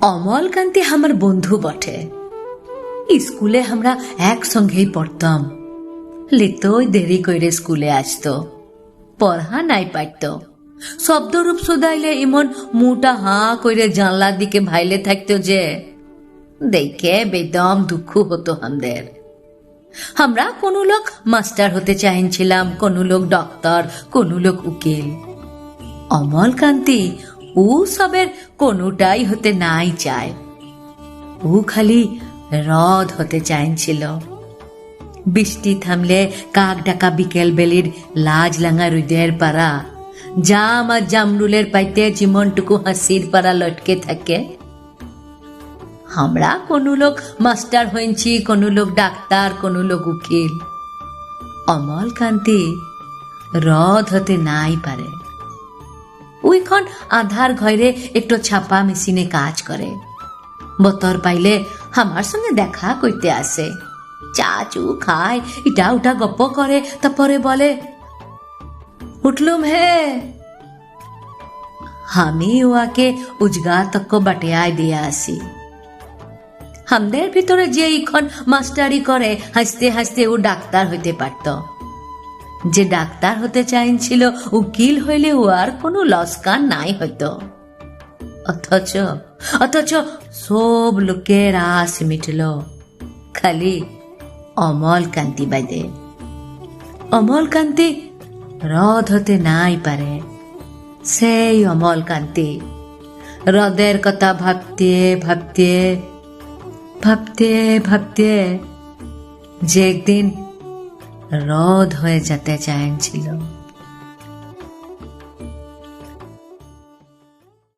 অমলকান্তি আমার বন্ধু বটে। স্কুলে আমরা একসঙ্গেই পড়তাম। লিতই দেরি কইরে স্কুলে আসতো। পড়া নাই পাইত। শব্দরূপ শুধাইলে ইমন মুটা হাঁ কইরে জানলার দিকে ভাইলে থাকতো যে, দেখে বেদম দুঃখ হতো আমাদের আমরা কোনো লোক মাস্টার হতে চাইছিলাম কোনো লোক ডক্টর, কোনো লোক উকিল। অমলকান্তি ও সবের কোনোটাই হতে নাই চায়। ও খালি হ্রদ হতে চাইছিল। বৃষ্টি থামলে কাক ডাকা বিকেল বেলির লাজ লাঙা রুদের পাড়া, জাম আর জামরুলের পাইতে জীবনটুকু হাসির পাড়া লটকে থাকে। আমরা কোনো লোক মাস্টার হয়েছি কোনো লোক ডাক্তার, কোনো লোক উকিল। অমল কান্তি হ্রদ হতে নাই পারে। ওইখন আধার ঘরে একটু ছাপা মেশিনে কাজ করে। বতর পাইলে আমার সঙ্গে দেখা করতে আসে। চা চু খায়, ইটা উটা গপ্প করে, তারপরে বলে, উঠলুম হে। আমি ওয়াকে উজগা তক্ক বাটিয়ায় দিয়ে আসি। আমাদের ভিতরে যে ইখন মাস্টারি করে, হাসতে হাসতে ও ডাক্তার হইতে পারত। যে ডাক্তার হতে চাইছিল, উকিল হইলে আর কোনো লস্কান নাই হইতো। অথচ অথচ সব লোকের আস মিটল। খালি অমল কান্তি বাইদে। অমল কান্তি হ্রদ হতে নাই পারে। সেই অমল কান্তি হ্রদের কথা ভাবতে ভাবতে ভাবতে ভাবতে যে একদিন হ্রদ হয়ে যেতে চাইছিল।